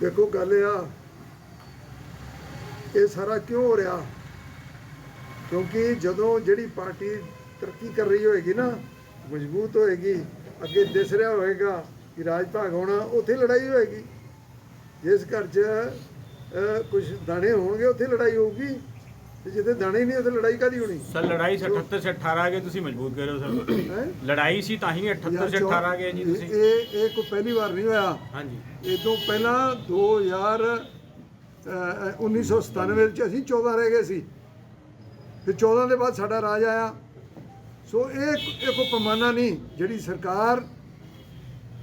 ਦੇਖੋ ਗੱਲ ਇਹ ਆ, ਇਹ ਸਾਰਾ ਕਿਉਂ ਹੋ ਰਿਹਾ? ਕਿਉਂਕਿ ਜਦੋਂ ਜਿਹੜੀ ਪਾਰਟੀ ਤਰੱਕੀ ਕਰ ਰਹੀ ਹੋਏਗੀ ਨਾ, ਮਜ਼ਬੂਤ ਹੋਏਗੀ, ਅੱਗੇ ਦਿਸ ਰਿਹਾ ਹੋਏਗਾ ਕਿ ਰਾਜ ਭਾਗ ਹੋਣਾ ਉੱਥੇ ਲੜਾਈ ਹੋਏਗੀ। ਜਿਸ ਘਰ 'ਚ ਕੁਝ ਦਾਣੇ ਹੋਣਗੇ, ਉੱਥੇ ਲੜਾਈ ਹੋਊਗੀ। ਤੇ ਜਿੱਥੇ ਦਾਣੇ ਹੀ ਨਹੀਂ ਉੱਥੇ ਲੜਾਈ ਕਾਦੀ ਹੋਣੀ? ਸਰ ਲੜਾਈ 78 ਸੇ 18 ਆ ਗਏ ਤੁਸੀਂ ਮਜ਼ਬੂਤ ਕਰ ਰਹੇ ਹੋ? ਸਰ ਲੜਾਈ ਸੀ ਤਾਂ ਹੀ 78 ਸੇ 18 ਆ ਗਏ ਜੀ ਤੁਸੀਂ। ਇਹ ਇਹ ਕੋਈ ਪਹਿਲੀ ਵਾਰ ਨਹੀਂ ਹੋਇਆ। ਹਾਂਜੀ। ਇਹ ਤੋਂ ਪਹਿਲਾਂ 2000 ਅਹ, 1997 ਵਿੱਚ ਅਸੀਂ 14 ਰਹਿ ਗਏ ਸੀ। ਫਿਰ 14 ਦੇ ਬਾਅਦ ਸਾਡਾ ਰਾਜ ਆਇਆ। ਸੋ ਇਹ ਇਹ ਕੋਈ ਪੈਮਾਨਾ ਨਹੀਂ ਜਿਹੜੀ ਸਰਕਾਰ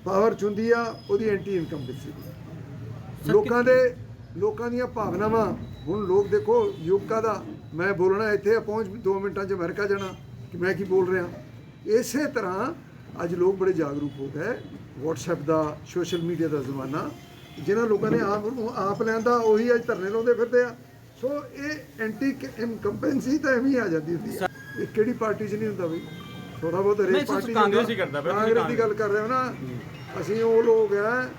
ਪਾਵਰ ਚੁੰਦੀ ਆ ਉਹਦੀ ਐਂਟੀ ਇਨਕੰਬੈਂਸੀ ਲੋਕਾਂ ਦੇ ਲੋਕਾਂ ਦੀਆਂ ਭਾਵਨਾਵਾਂ। ਹੁਣ ਲੋਕ ਦੇਖੋ ਯੁਵਕਾਂ ਦਾ ਮੈਂ ਬੋਲਣਾ ਇੱਥੇ ਪਹੁੰਚ 2 ਮਿੰਟਾਂ 'ਚ ਅਮਰੀਕਾ ਜਾਣਾ ਕਿ ਮੈਂ ਕੀ ਬੋਲ ਰਿਹਾ। ਇਸੇ ਤਰ੍ਹਾਂ ਅੱਜ ਲੋਕ ਬੜੇ ਜਾਗਰੂਕ ਹੋ ਗਏ WhatsApp ਦਾ ਸੋਸ਼ਲ ਮੀਡੀਆ ਦਾ ਜ਼ਮਾਨਾ। ਜਿਨ੍ਹਾਂ ਲੋਕਾਂ ਨੇ ਆਪ ਨੂੰ ਆਪ ਲੈਂਦਾ ਉਹੀ ਅੱਜ ਧਰਨੇ ਲਾਉਂਦੇ ਫਿਰਦੇ ਆ। ਸੋ ਇਹ ਐਂਟੀ ਇਨਕੰਬੈਂਸੀ ਤਾਂ ਐਵੇਂ ਆ ਜਾਂਦੀ ਹੁੰਦੀ ਆ। ਇਹ ਕਿਹੜੀ ਪਾਰਟੀ 'ਚ ਨਹੀਂ ਹੁੰਦਾ ਬਈ? ਥੋੜਾ ਬਹੁਤ ਹਰੇਕ ਪਾਰਟੀ ਕਾਂਗਰਸ। ਹੀ ਕਰਦਾ ਪਿਆ, ਕਾਂਗਰਸ ਦੀ ਗੱਲ ਕਰ ਰਹੇ ਹੋ ਨਾ। ਅਸੀਂ ਉਹ ਲੋਕ ਆ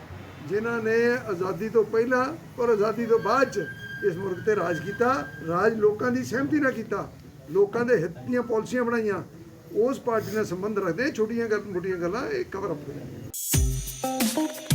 ਜਿਨ੍ਹਾਂ ਨੇ ਆਜ਼ਾਦੀ ਤੋਂ ਪਹਿਲਾਂ ਔਰ ਆਜ਼ਾਦੀ ਤੋਂ ਬਾਅਦ ਚ ਇਸ ਮੁਲਕ ਤੇ ਰਾਜ ਕੀਤਾ, ਰਾਜ ਲੋਕਾਂ ਦੀ ਸਹਿਮਤੀ ਨਾਲ ਕੀਤਾ, ਲੋਕਾਂ ਦੇ ਹਿੱਤ ਦੀਆਂ ਪਾਲਿਸੀਆਂ ਬਣਾਈਆਂ, ਉਸ ਪਾਰਟੀ ਨਾਲ ਸੰਬੰਧ ਰੱਖਦੇ, ਛੋਟੀਆਂ ਗੱਲ, ਮੋਟੀਆਂ ਗੱਲਾਂ, ਇਹ ਕਵਰ ਅਪ ਹੋ ਜਾਂਦੀਆਂ।